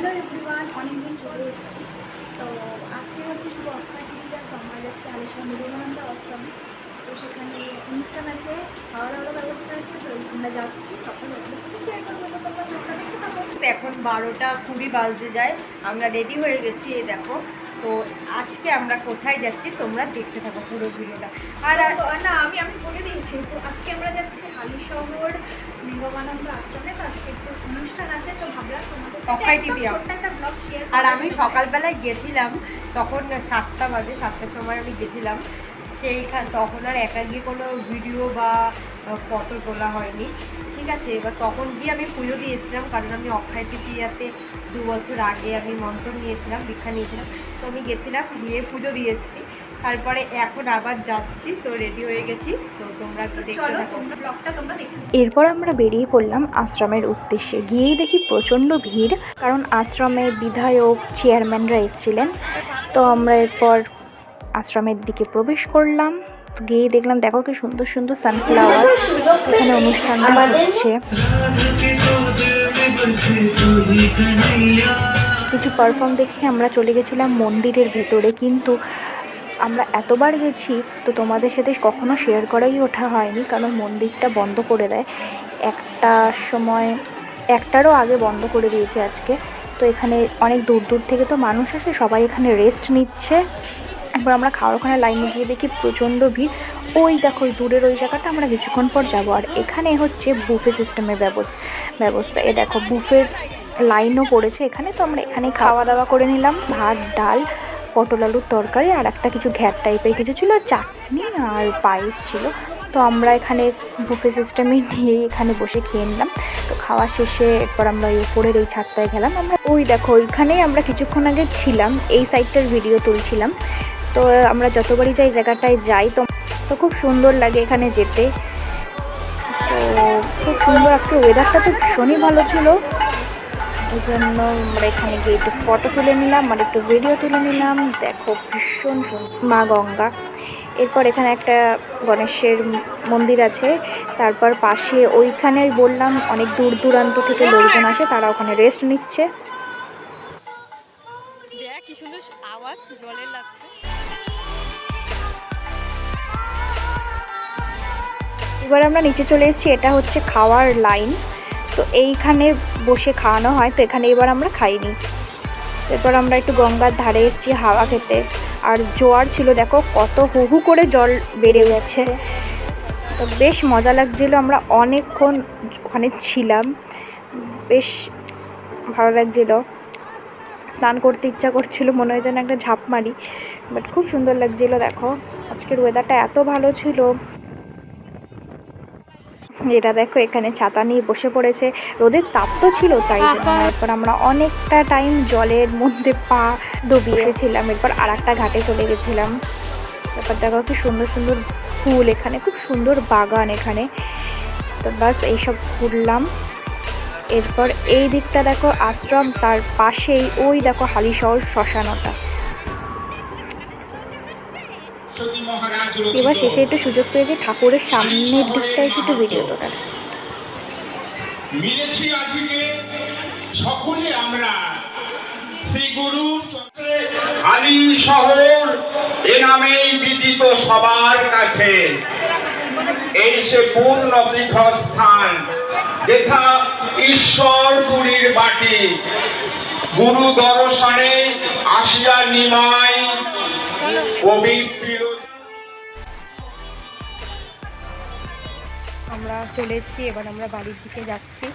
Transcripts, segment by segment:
Hello everyone অনেকদিন চলে এসেছি তো আজকে হচ্ছে শুধু অক্ষয় তৃতীয়া তো আমরা যাচ্ছি আলিশা বিবেকানন্দ আশ্রমে তো সেখানে অনুষ্ঠান আছে খাওয়া দাওয়ার ব্যবস্থা আছে তো আমরা যাচ্ছি তখন আপনাদের সাথে শেয়ার করব এখন বারোটা কুড়ি বাজতে যায় আমরা রেডি হয়ে গেছি এই দেখো। তো আজকে আমরা কোথায় যাচ্ছি তোমরা দেখতে থাকো পুরো ভিডিওটা। আর আর না আমি আমি বলে দিয়েছি তো আজকে আমরা যাচ্ছি হালিশহর বিবেকানন্দ আশ্রমে তো আজকে একটু শেয়ার আর আমি সকালবেলায় গেছিলাম তখন সাতটা বাজে সাতটার সময় আমি গেছিলাম। সেইখান তখন আর একা গিয়ে কোনো ভিডিও বা ফটো তোলা হয়নি। ঠিক আছে এবার তখন গিয়ে আমি পুজো দিয়েছিলাম কারণ আমি অক্ষয় তৃতীয়াতে দু বছর আগে আমি মন্ত্র নিয়েছিলাম দীক্ষা নিয়েছিলাম। তো আমি গেছিলাম গিয়ে পুজো দিয়ে এসেছি তারপরে এখন আবার যাচ্ছি তো রেডি হয়ে গেছি। তো তোমরা এরপর আমরা বেরিয়ে পড়লাম আশ্রমের উদ্দেশ্যে। গিয়েই দেখি প্রচণ্ড ভিড় কারণ আশ্রমে বিধায়ক চেয়ারম্যানরা এসেছিলেন। তো আমরা এরপর আশ্রমের দিকে প্রবেশ করলাম। তো গিয়েই দেখলাম দেখো কি সুন্দর সুন্দর সানফ্লাওয়ার এখানে অনুষ্ঠানটা হচ্ছে। কিছু পারফর্ম দেখে আমরা চলে গেছিলাম মন্দিরের ভেতরে কিন্তু আমরা এতবার গেছি, তো তোমাদের সাথে কখনো শেয়ার করাই ওঠা হয়নি, কারণ মন্দিরটা বন্ধ করে দেয়। একটার সময়, একটারও আগে বন্ধ করে দিয়েছে আজকে। তো এখানে অনেক দূর দূর থেকে তো মানুষ আসে, সবাই এখানে রেস্ট নিচ্ছে। এবার আমরা খাওয়ার ওখানে লাইনে গিয়ে দেখি প্রচণ্ড ভিড়। ওই দেখো, ওই দূরের ওই জায়গাটা আমরা কিছুক্ষণ পর যাব। আর এখানে হচ্ছে বুফে সিস্টেমের ব্যবস্থা ব্যবস্থা। এ দেখো বুফের লাইনও পড়েছে এখানে, তো আমরা এখানে খাওয়া দাওয়া করে নিলাম। ভাত, ডাল পটল আলুর তরকারি আর একটা কিছু ঘ্যাট টাইপের কিছু ছিল চাটনি আর পায়েস ছিল। তো আমরা এখানে বুফে সিস্টেমে নিয়ে এখানে বসে খেয়ে নিলাম। তো খাওয়া শেষে এরপর আমরা ওই উপরের এই ছাদটায় গেলাম। আমরা ওই দেখো, ওইখানেই আমরা কিছুক্ষণ আগে ছিলাম, এই সাইডটার ভিডিও তুলছিলাম। তো আমরা যতবারই যাই জায়গাটায় যাই, তো তো খুব সুন্দর লাগে এখানে যেতে। তো খুব সুন্দর, আজকে ওয়েদারটা তো ভীষণই ভালো ছিল। ওই জন্য আমরা এখানে গিয়ে একটু ফটো তুলে নিলাম আর একটু ভিডিও তুলে নিলাম। দেখো ভীষণ সুন্দর। মা গঙ্গা। এরপর এখানে একটা গণেশের মন্দির আছে। তারপর পাশে ওইখানে বললাম অনেক দূর দূরান্ত থেকে লোকজন আসে তারা ওখানে রেস্ট নিচ্ছে। দেখ কি সুন্দর আওয়াজ জলের লাগছে। এবার আমরা নিচে চলে এসেছি এটা হচ্ছে খাওয়ার লাইন তো এইখানে বসে খাওয়ানো হয়, তো এখানে এবার আমরা খাইনি। এরপর আমরা একটু গঙ্গার ধারে এসেছি হাওয়া খেতে। আর জোয়ার ছিল, দেখো কত হু হু করে জল বেড়ে গেছে। তো বেশ মজা লাগছিল, আমরা অনেকক্ষণ ওখানে ছিলাম। বেশ ভালো লাগছিল। স্নান করতে ইচ্ছা করছিল, মনে হয় যেন একটা ঝাঁপ মারি। বাট খুব সুন্দর লাগছিল, দেখো। আজকের ওয়েদারটা এত ভালো ছিল। এটা দেখো এখানে ছাতা নিয়ে বসে পড়েছে। রোদের তাপ তো ছিল তাই এরপর আমরা অনেকটা টাইম জলের মধ্যে পা ডুবিয়েছিলাম। এরপর আর একটা ঘাটে চলে গেছিলাম। তারপর দেখো কি সুন্দর সুন্দর ফুল এখানে খুব সুন্দর বাগান এখানে। তো বাস এইসব ঘুরলাম। এরপর এই দিকটা দেখো আশ্রম তার পাশেই ওই দেখো হালিশহর শ্মশানটা। এবার শেষে একটু সুযোগ পেয়েছি ঠাকুরের সামনের দিকটা এসে একটু ভিডিও তোলার। মিলেছি আজকে সকলে আমরা। শ্রী গুরুর আলী শহর এ নামেই বিদিত সবার কাছে। এই সে পূর্ণ যেথা বাটি। গুরু দর্শনে আসিয়া নিমাই পবিত্র আমরা চলে এসেছি, এবার আমরা বাড়ির দিকে যাচ্ছি।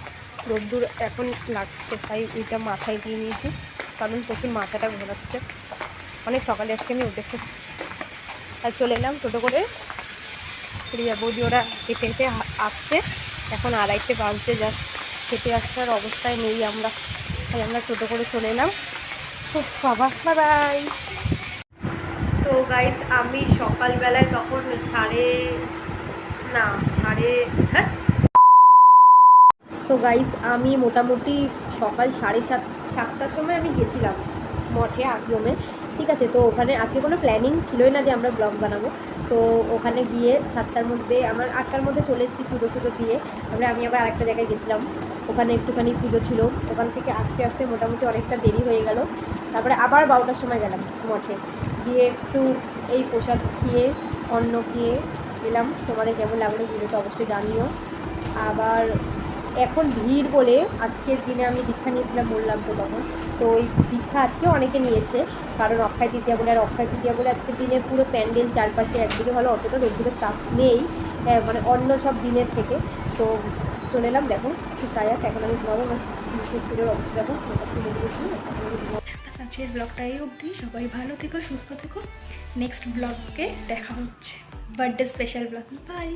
রোদ্দুর এখন লাগছে, তাই এটা মাথায় দিয়ে নিয়েছি, কারণ প্রচুর মাথাটা ঘোরাচ্ছে। অনেক সকালে আজকে আমি উঠেছি। তাই চলে এলাম টোটো করে। বৌদি ওরা হেঁটে হেঁটে আসছে, এখন আড়াইটে বাজতে যা হেঁটে আসার অবস্থায় নেই আমরা। তাই আমরা টোটো করে চলে এলাম। তো বাবা বাই। তো গাইজ আমি সকালবেলায় তখন সাড়ে না হ্যাঁ তো গাইস আমি মোটামুটি সকাল সাড়ে সাত, সাতটার সময় আমি গেছিলাম মঠে, আশ্রমে। ঠিক আছে, তো ওখানে আজকে কোনো প্ল্যানিং ছিলই না যে আমরা ব্লগ বানাবো। তো ওখানে গিয়ে সাতটার মধ্যে আমার আটটার মধ্যে চলে এসেছি পুজো পুজো দিয়ে। তারপরে আমি আবার আরেকটা জায়গায় গেছিলাম। ওখানে একটুখানি পুজো ছিল। ওখান থেকে আস্তে আস্তে মোটামুটি অনেকটা দেরি হয়ে গেল। তারপরে আবার বারোটার সময় গেলাম মঠে। গিয়ে একটু এই প্রসাদ খেয়ে, অন্ন খেয়ে এলাম তোমাদের কেমন লাগল ভিডিওটা অবশ্যই জানিও। আবার এখন ভিড় বলে আজকের দিনে আমি দীক্ষা নিয়েছিলাম বললাম তো তখন। তো ওই দীক্ষা আজকে অনেকে নিয়েছে। কারণ অক্ষয় তৃতীয়া বলে আর অক্ষয় তৃতীয়া বলে আজকের দিনে পুরো প্যান্ডেল চারপাশে একদিকে ভালো অতটা রোদ্দুরের তাপ নেই। হ্যাঁ, মানে অন্য সব দিনের থেকে। তো চলে এলাম। দেখো তাই এখন আমি ঘুমাবো দেখো। আজকের ব্লগটা এই অবধি। সবাই ভালো থেকো, সুস্থ থেকো। নেক্সট ব্লগকে দেখা হচ্ছে। Birthday special blog by